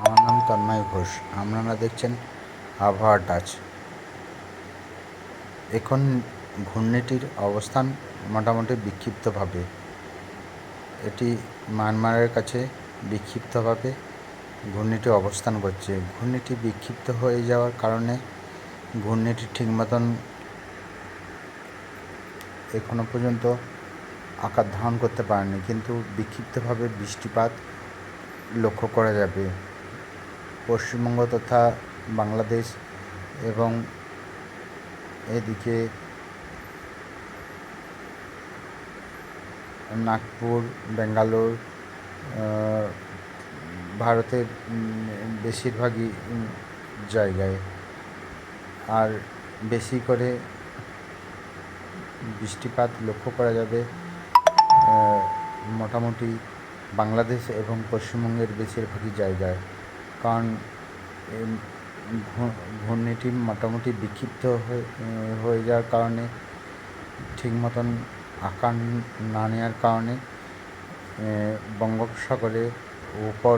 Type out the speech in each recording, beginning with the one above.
আমার নাম তন্ময় ঘোষ। আপনারা দেখছেন আবহাওয়া টাচ। এখন ঘূর্ণিটির অবস্থান মোটামুটি বিক্ষিপ্তভাবে। এটি মায়ানমারের কাছে বিক্ষিপ্তভাবে ঘূর্ণিটি অবস্থান করছে। ঘূর্ণিটি বিক্ষিপ্ত হয়ে যাওয়ার কারণে ঘূর্ণিটি ঠিক মতন এখনও পর্যন্ত আকার ধারণ করতে পারেনি। কিন্তু বিক্ষিপ্তভাবে বৃষ্টিপাত লক্ষ্য করা যাবে। পশ্চিমবঙ্গ তথা বাংলাদেশ এবং এদিকে নাগপুর ব্যাঙ্গালোর ভারতের বেশিরভাগই জায়গায়। আর বেশি করে বৃষ্টিপাত লক্ষ্য করা যাবে মোটামুটি বাংলাদেশ এবং পশ্চিমবঙ্গের বেশিরভাগই জায়গায়। কারণ ঘূর্ণিটি মোটামুটি বিক্ষিপ্ত হয়ে যাওয়ার কারণে, ঠিক মতন আকার না নেওয়ার কারণে বঙ্গোপসাগরের উপর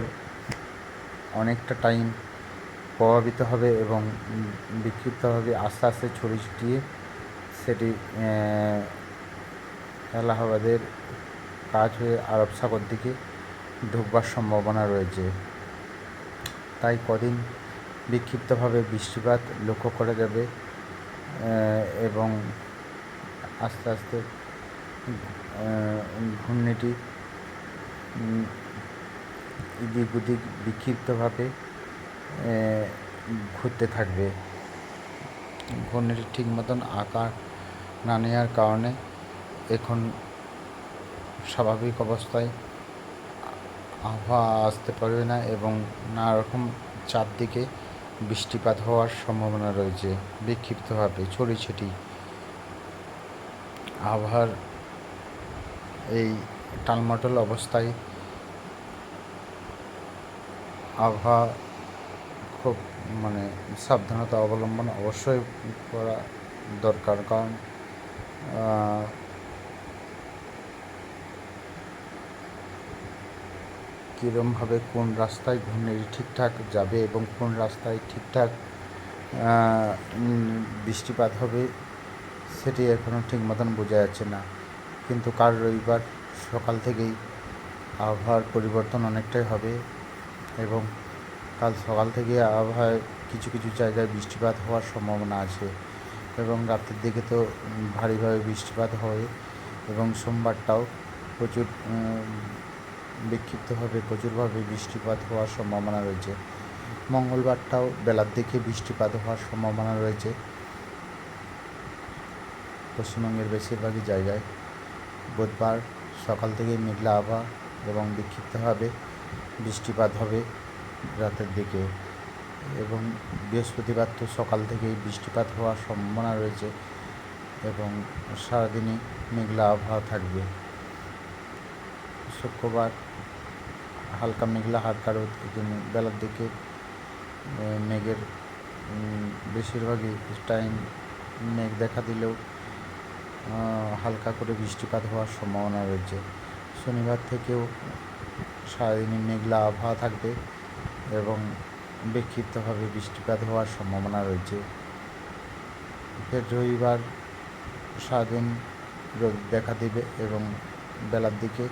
অনেকটা টাইম প্রভাবিত হবে এবং বিক্ষিপ্তভাবে আস্তে আস্তে ছড়িয়ে ছিটিয়ে সেটি এলাহাবাদের কাজ হয়ে আরব সাগর দিকে ঢুকবার সম্ভাবনা রয়েছে। তাই কদিন বিক্ষিপ্তভাবে বৃষ্টিপাত লক্ষ্য করা যাবে এবং আস্তে আস্তে ঘূর্ণিটি এদিক ওদিক বিক্ষিপ্তভাবে ঘুরতে থাকবে। ঘূর্ণিটি ঠিক মতন আকার না নেওয়ার কারণে এখন স্বাভাবিক অবস্থায় আবহাওয়া আসতে পারবে না এবং নানা রকম চারদিকে বৃষ্টিপাত হওয়ার সম্ভাবনা রয়েছে। বিক্ষিপ্তভাবে ছড়ি ছিটি আবহাওয়ার এই টালমাটল অবস্থায় আবহাওয়া খুব মানে সাবধানতা অবলম্বন অবশ্যই করা দরকার। কারণ কীরমভাবে কোন রাস্তায় ঘূর্ণিটি ঠিকঠাক যাবে এবং কোন রাস্তায় ঠিকঠাক বৃষ্টিপাত হবে, সেটি এখনও ঠিক মতন বোঝা যাচ্ছে না। কিন্তু কাল রবিবার সকাল থেকেই আবহাওয়ার পরিবর্তন অনেকটাই হবে এবং কাল সকাল থেকে আবহাওয়ায় কিছু কিছু জায়গায় বৃষ্টিপাত হওয়ার সম্ভাবনা আছে এবং রাতের দিকে তো ভারীভাবে বৃষ্টিপাত হবে এবং সোমবারটাও প্রচুর বিক্ষিপ্তভাবে প্রচুরভাবে বৃষ্টিপাত হওয়ার সম্ভাবনা রয়েছে। মঙ্গলবারটাও বেলার দিকে বৃষ্টিপাত হওয়ার সম্ভাবনা রয়েছে। পশ্চিমবঙ্গের বেশিরভাগই জায়গায় বুধবার সকাল থেকেই মেঘলা আবহাওয়া এবং বিক্ষিপ্তভাবে বৃষ্টিপাত হবে রাতের দিকে এবং বৃহস্পতিবার তো সকাল থেকেই বৃষ্টিপাত হওয়ার সম্ভাবনা রয়েছে এবং সারাদিনই মেঘলা আবহাওয়া থাকবে। শুক্রবার হালকা মেঘলা হালকা রোদ বেলার দিকে মেঘের বেশিরভাগই টাইম মেঘ দেখা দিলেও হালকা করে বৃষ্টিপাত হওয়ার সম্ভাবনা রয়েছে। শনিবার থেকেও সারাদিনই মেঘলা আবহাওয়া থাকবে এবং বিক্ষিপ্তভাবে বৃষ্টিপাত হওয়ার সম্ভাবনা রয়েছে। ফের রবিবার সারাদিন রোদ দেখা দেবে এবং বেলার দিকে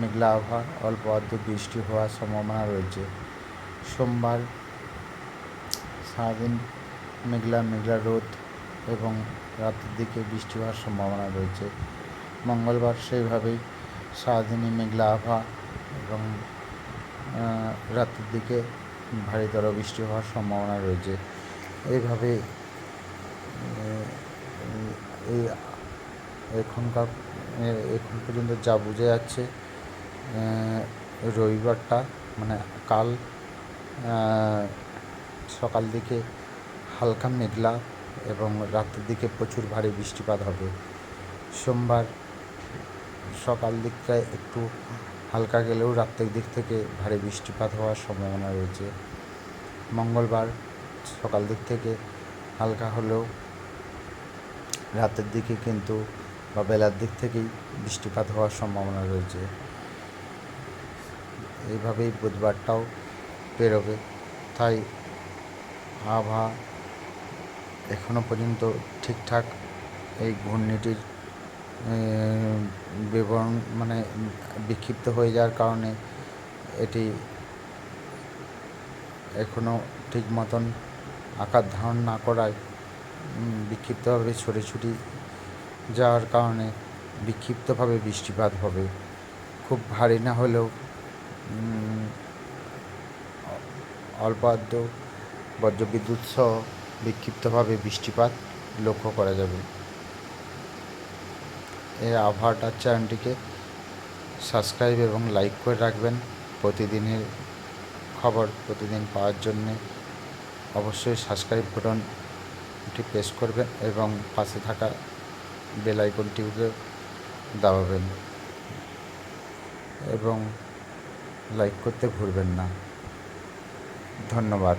মেঘলা আবহাওয়া, অল্প অল্প বৃষ্টি হওয়ার সম্ভাবনা রয়েছে। সোমবার সারাদিন মেঘলা মেঘলা রোদ এবং রাতের দিকে বৃষ্টি হওয়ার সম্ভাবনা রয়েছে। মঙ্গলবার সেইভাবেই সারাদিনই মেঘলা আবহাওয়া এবং রাতের দিকে ভারীতর বৃষ্টি হওয়ার সম্ভাবনা রয়েছে। এইভাবে এই এখনকার এখন পর্যন্ত যা বোঝা যাচ্ছে রবিবারটা মানে কাল সকাল দিকে হালকা মেঘলা এবং রাতের দিকে প্রচুর ভারী বৃষ্টিপাত হবে। সোমবার সকাল দিকটায় একটু হালকা গেলেও রাতের দিক থেকে ভারী বৃষ্টিপাত হওয়ার সম্ভাবনা রয়েছে। মঙ্গলবার সকাল দিক থেকে হালকা হলেও রাতের দিকে কিন্তু বা বেলার দিক থেকেই বৃষ্টিপাত হওয়ার সম্ভাবনা রয়েছে। এইভাবেই বুধবারটাও পেরোবে তাই আবহাওয়া এখনও পর্যন্ত ঠিকঠাক, এই ঘূর্ণিটির বিবরণ মানে বিক্ষিপ্ত হয়ে যাওয়ার কারণে এটি এখনও ঠিক মতন আকার ধারণ না করায় বিক্ষিপ্তভাবে ছড়ে যাওয়ার কারণে বিক্ষিপ্তভাবে বৃষ্টিপাত হবে। খুব ভারী না হলেও উম, অ- অল্প আধটু বজ্রবিদ্যুৎ সহ বিক্ষিপ্তভাবে বৃষ্টিপাত লক্ষ্য করা যাবে। এই আবহাওয়াটার চ্যানেলটিকে সাবস্ক্রাইব এবং লাইক করে রাখবেন। প্রতিদিনের খবর প্রতিদিন পাওয়ার জন্যে অবশ্যই সাবস্ক্রাইব বাটনটি প্রেস করবেন এবং পাশে থাকা বেল আইকনটিকে দাবাবেন এবং লাইক করতে ভুলবেন না। ধন্যবাদ।